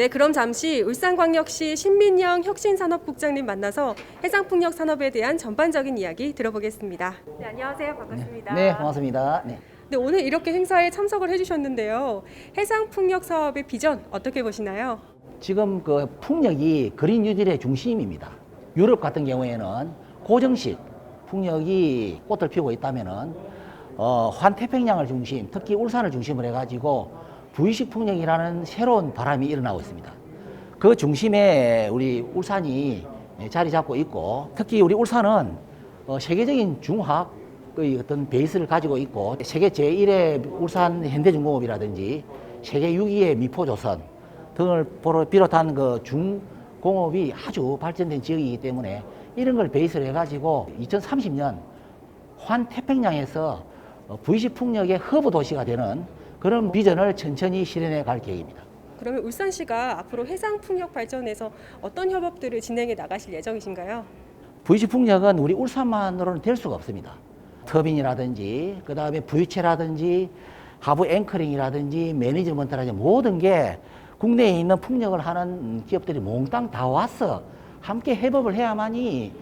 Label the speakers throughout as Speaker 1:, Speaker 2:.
Speaker 1: 네, 그럼 잠시 울산광역시 신민영 혁신산업국장님 만나서 해상풍력 산업에 대한 전반적인 이야기 들어보겠습니다. 네, 안녕하세요. 반갑습니다.
Speaker 2: 네, 반갑습니다. 네.
Speaker 1: 네, 오늘 이렇게 행사에 참석을 해주셨는데요. 해상풍력 사업의 비전 어떻게 보시나요?
Speaker 2: 지금 그 풍력이 그린 뉴딜의 중심입니다. 유럽 같은 경우에는 고정식 풍력이 꽃을 피우고 있다면은 어, 환태평양을 중심, 특히 울산을 중심으로 해가지고 부의식 풍력이라는 새로운 바람이 일어나고 있습니다. 그 중심에 우리 울산이 자리 잡고 있고 특히 우리 울산은 어, 세계적인 중화학 의 어떤 베이스를 가지고 있고 세계 제1의 울산 현대중공업이라든지 세계 6위의 미포조선 등을 비롯한 그 중공업이 아주 발전된 지역이기 때문에 이런 걸 베이스로 해가지고 2030년 환태평양에서 어, V식 풍력의 허브 도시가 되는 그런 비전을 천천히 실현해 갈 계획입니다.
Speaker 1: 그러면 울산시가 앞으로 해상 풍력 발전에서 어떤 협업들을 진행해 나가실 예정이신가요?
Speaker 2: V식 풍력은 우리 울산만으로는 될 수가 없습니다. 터빈이라든지 그 다음에 부유체라든지 하부 앵커링이라든지 매니지먼트라든지 모든 게 국내에 있는 풍력을 하는 기업들이 몽땅 다 와서 함께 협업을 해야만이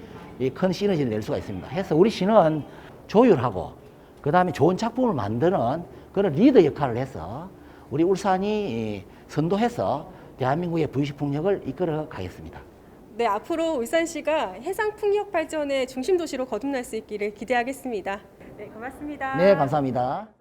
Speaker 2: 이큰 시너지를 낼 수가 있습니다. 해서 우리 시는 조율하고 그 다음에 좋은 작품을 만드는 그런 리더 역할을 해서 우리 울산이 이 선도해서 대한민국의 부유식 풍력을 이끌어 가겠습니다.
Speaker 1: 네, 앞으로 울산시가 해상 풍력 발전의 중심 도시로 거듭날 수 있기를 기대하겠습니다. 네, 고맙습니다.
Speaker 2: 네, 감사합니다.